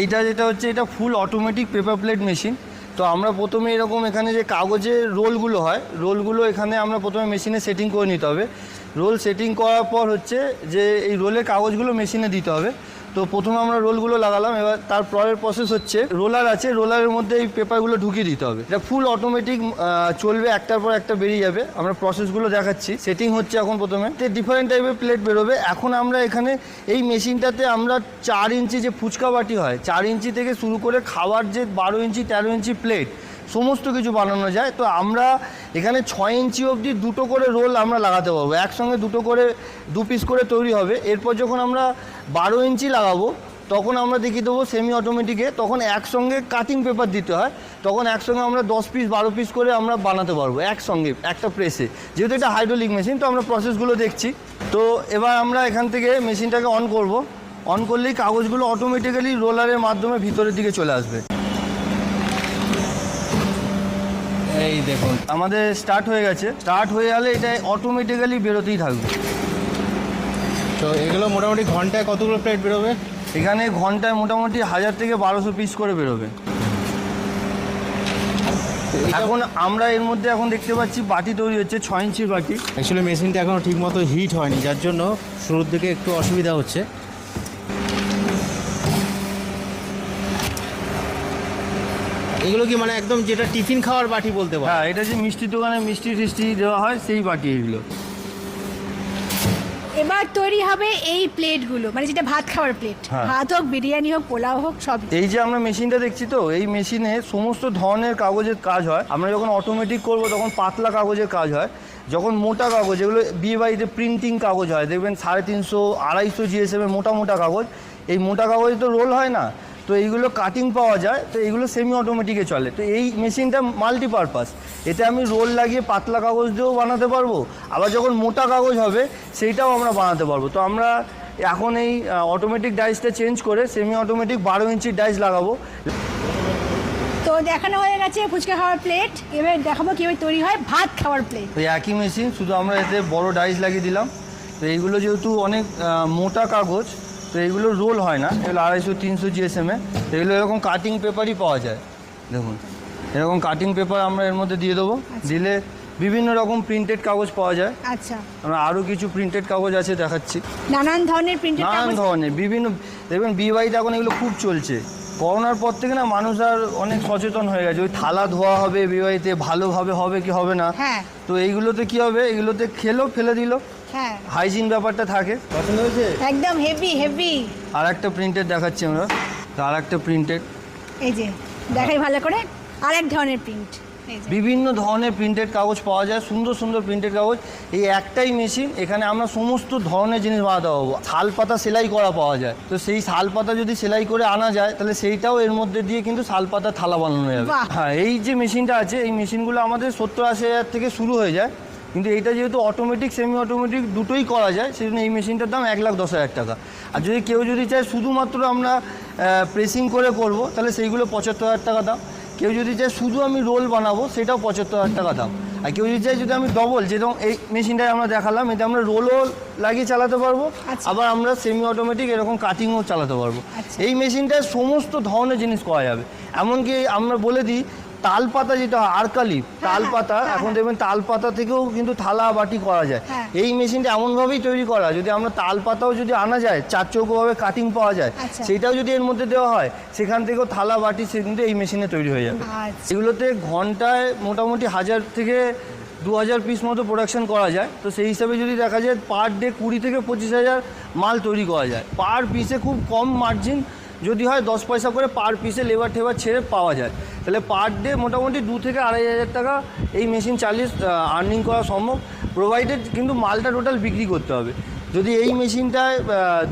এইটা যেটা হচ্ছে, এটা full automatic paper plate machine তো আমরা প্রথমে এরকম এখানে যে কাগজের রোলগুলো হয়, রোলগুলো এখানে আমরা প্রথমে মেশিনে সেটিং করে নিতে হবে। রোল সেটিং করার পর হচ্ছে যে এই রোলের কাগজগুলো মেশিনে দিতে হবে। তো প্রথমে আমরা রোলগুলো লাগালাম, এবার তার পরের প্রসেস হচ্ছে রোলার আছে, রোলারের মধ্যে এই পেপারগুলো ঢুকিয়ে দিতে হবে। এটা ফুল অটোমেটিক চলবে, একটার পর একটা বেরিয়ে যাবে। আমরা প্রসেসগুলো দেখাচ্ছি। সেটিং হচ্ছে এখন প্রথমে। ডিফারেন্ট টাইপের প্লেট বেরোবে। এখন আমরা এখানে এই মেশিনটাতে আমরা চার ইঞ্চি যে ফুচকা বাটি হয়, চার ইঞ্চি থেকে শুরু করে খাওয়ার যে বারো ইঞ্চি, তেরো ইঞ্চি প্লেট সমস্ত কিছু বানানো যায়, তো আমরা এখানে ছয় ইঞ্চি অবধি দুটো করে রোল আমরা লাগাতে পারব। একসঙ্গে দুটো করে, দু পিস করে তৈরি হবে। এরপর যখন আমরা বারো ইঞ্চি লাগাবো, তখন আমরা দেখিয়ে দেবো সেমি অটোমেটিকে তখন একসঙ্গে কাটিং পেপার দিতে হয়। তখন একসঙ্গে আমরা দশ পিস বারো পিস করে আমরা বানাতে পারব একসঙ্গে, একটা প্রেসে যেহেতু এটা হাইড্রোলিক মেশিন তো আমরা প্রসেসগুলো দেখছি। তো এবার আমরা এখান থেকে মেশিনটাকে অন করব। অন করলেই কাগজগুলো অটোমেটিক্যালি রোলারের মাধ্যমে ভিতরের দিকে চলে আসবে। এই দেখুন আমাদের স্টার্ট হয়ে গেছে। স্টার্ট হয়ে গেলে এটা অটোমেটিক্যালি বেরোতেই থাকবে। তো এগুলো মোটামুটি ঘন্টায় কতগুলো প্লেট বেরোবে? এখানে ঘন্টায় মোটামুটি হাজার থেকে বারোশো পিস করে বেরোবে। এখন আমরা এর মধ্যে এখন দেখতে পাচ্ছি বাটি তৈরি হচ্ছে ছয় ইঞ্চির বাটি। অ্যাকচুয়ালি মেশিনটা এখনও ঠিকমতো হিট হয়নি যার জন্য শুরুর দিকে একটু অসুবিধা হচ্ছে। এগুলো কি মানে একদম যেটা টিফিন খাওয়ার বাটি বলতে পারো? হ্যাঁ এটা যে মিষ্টির দোকানে মিষ্টি টিষ্টি দেওয়া হয় সেই বাটি এগুলো। এবার তৈরি হবে এই প্লেটগুলো মানে যেটা ভাত খাওয়ার প্লেট হ্যাঁ। ভাত হোক বিরিয়ানি হোক পোলাও হোক সব। এই যে আমরা মেশিনটা দেখছি তো এই মেশিনে সমস্ত ধরনের কাগজের কাজ হয়। আমরা যখন অটোমেটিক করব তখন পাতলা কাগজের কাজ হয়। যখন মোটা কাগজ এগুলো বিয়ে বাড়িতে প্রিন্টিং কাগজ হয়। দেখবেন সাড়ে তিনশো আড়াইশো জিএসএম এর মোটা মোটা কাগজ। এই মোটা কাগজে তো রোল হয় না। তো এইগুলো কাটিং পাওয়া যায় তো এইগুলো সেমি অটোমেটিকে চলে। তো এই মেশিনটা মাল্টিপারপাস এতে আমি রোল লাগিয়ে পাতলা কাগজ দিয়েও বানাতে পারব আবার যখন মোটা কাগজ হবে সেইটাও আমরা বানাতে পারব। তো আমরা এখন এই অটোমেটিক ডাইসটা চেঞ্জ করে সেমি অটোমেটিক বারো ইঞ্চির ডাইস লাগাবো। তো দেখানো হয়ে গেছে ফুচকা খাওয়ার প্লেট এবার দেখাবো কীভাবে তৈরি হয় ভাত খাওয়ার প্লেট তো একই মেশিন শুধু আমরা এতে বড় ডাইস লাগিয়ে দিলাম। তো এইগুলো যেহেতু অনেক মোটা কাগজ তো এইগুলো রোল হয় না এগুলো আড়াইশো তিনশো জিএসএমে এগুলো এরকম কাটিং পেপারই পাওয়া যায় দেখুন। এরকম কাটিং পেপার আমরা এর মধ্যে দিয়ে দেবো। দিলে বিভিন্ন রকম প্রিন্টেড কাগজ পাওয়া যায়। আচ্ছা। আমরা আরও কিছু প্রিন্টেড কাগজ আছে দেখাচ্ছি। নানান ধরনের প্রিন্টেড নানান ধরনের বিভিন্ন দেখবেন বিয়ে বাড়িতে এখন এগুলো খুব চলছে। করোনার পর থেকে না মানুষ আর অনেক সচেতন হয়ে গেছে। ওই থালা ধোয়া হবে বিয়ে বাড়িতে ভালোভাবে হবে কি হবে না। হ্যাঁ। তো এইগুলোতে কি হবে? এগুলোতে খেলো ফেলে দিল। হ্যাঁ। হাইজিন ব্যাপারটা থাকে? পছন্দ হয়েছে? একদম হেভি হেভি আর একটা প্রিন্টেড দেখাচ্ছি আমরা। তো আর একটা প্রিন্টেড এই যে দেখাই ভালো করে। আর এক ধরনের প্রিন্ট বিভিন্ন ধরনের প্রিন্টেড কাগজ পাওয়া যায় সুন্দর সুন্দর প্রিন্টেড কাগজ। এই একটাই মেশিন এখানে আমরা সমস্ত ধরনের জিনিস বানাতে পারব। শাল পাতা সেলাই করা পাওয়া যায়। তো সেই শাল পাতা যদি সেলাই করে আনা যায় তাহলে সেইটাও এর মধ্যে দিয়ে কিন্তু শাল পাতা থালা বানানো যাবে। হ্যাঁ এই যে মেশিনটা আছে এই মেশিনগুলো আমাদের সত্তর আশি হাজার থেকে শুরু হয়ে যায়। কিন্তু এইটা যেহেতু অটোমেটিক সেমি অটোমেটিক দুটোই করা যায় সেই জন্য এই মেশিনটার দাম এক লাখ দশ হাজার টাকা। আর যদি কেউ যদি চায় শুধুমাত্র আমরা প্রেসিং করে করব তাহলে সেইগুলো পঁচাত্তর হাজার টাকা দাম। কেউ যদি চায় শুধু আমি রোল বানাবো সেটাও পঁচাত্তর হাজার টাকা দাম। আর কেউ যদি চায় যদি আমি ডবল যেরকম এই মেশিনটায় আমরা দেখালাম এতে আমরা রোলও লাগিয়ে চালাতে পারব আচ্ছা। আবার আমরা সেমি অটোমেটিক এরকম কাটিংও চালাতে পারব। আচ্ছা। এই মেশিনটায় সমস্ত ধরনের জিনিস করা যাবে। এমনকি আমরা বলে দিই তাল পাতা যেটা হয় আরকালিপ তাল হ্যাঁ, পাতা হ্যাঁ, এখন দেখবেন তাল পাতা থেকেও কিন্তু থালা বাটি করা যায়। হ্যাঁ। এই মেশিনটা এমনভাবেই তৈরি করা যদি আমরা তাল পাতাও যদি আনা যায় চার চৌকোভাবে কাটিং পাওয়া যায় আচ্ছা। সেটাও যদি এর মধ্যে দেওয়া হয় সেখান থেকেও থালা বাটি সে কিন্তু এই মেশিনে তৈরি হয়ে যাবে। আচ্ছা। এগুলোতে ঘন্টায় মোটামুটি হাজার থেকে দু হাজার পিস মতো প্রোডাকশন করা যায়। তো সেই হিসাবে যদি দেখা যায় পার ডে কুড়ি থেকে পঁচিশ হাজার মাল তৈরি করা যায়। পার পিসে খুব কম মার্জিন যদি হয় দশ পয়সা করে পার পিসে লেবার টেবার ছেড়ে পাওয়া যায়। তাহলে পার ডে মোটামুটি দু থেকে আড়াই হাজার টাকা এই মেশিন চালিয়ে আর্নিং করা সম্ভব। প্রোভাইডেড কিন্তু মালটা টোটাল বিক্রি করতে হবে। যদি এই মেশিনটায়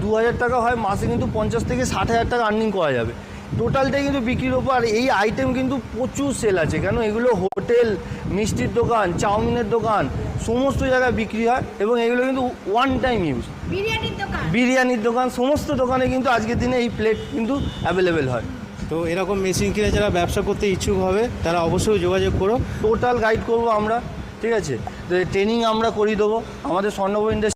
দু হাজার টাকা হয় মাসে কিন্তু পঞ্চাশ থেকে ষাট হাজার টাকা আর্নিং করা যাবে। টোটালটাই কিন্তু বিক্রির ওপর আর এই আইটেম কিন্তু প্রচুর সেল আছে। কেন? এগুলো হোটেল মিষ্টির দোকান চাউমিনের দোকান সমস্ত জায়গায় বিক্রি হয় এবং এগুলো কিন্তু ওয়ান টাইম ইউজ বিরিয়ানির দোকান। বিরিয়ানির দোকান সমস্ত দোকানে কিন্তু আজকের দিনে এই প্লেট কিন্তু অ্যাভেলেবেল হয়। তো এরকম মেশিন কিনে যারা ব্যবসা করতে ইচ্ছুক হবে, তারা অবশ্যই যোগাযোগ করো। টোটাল গাইড করব আমরা, ঠিক আছে? ট্রেনিং আমরা করিয়ে দেবো। আমাদের স্বর্ণভ ইন্ডাস্ট্রি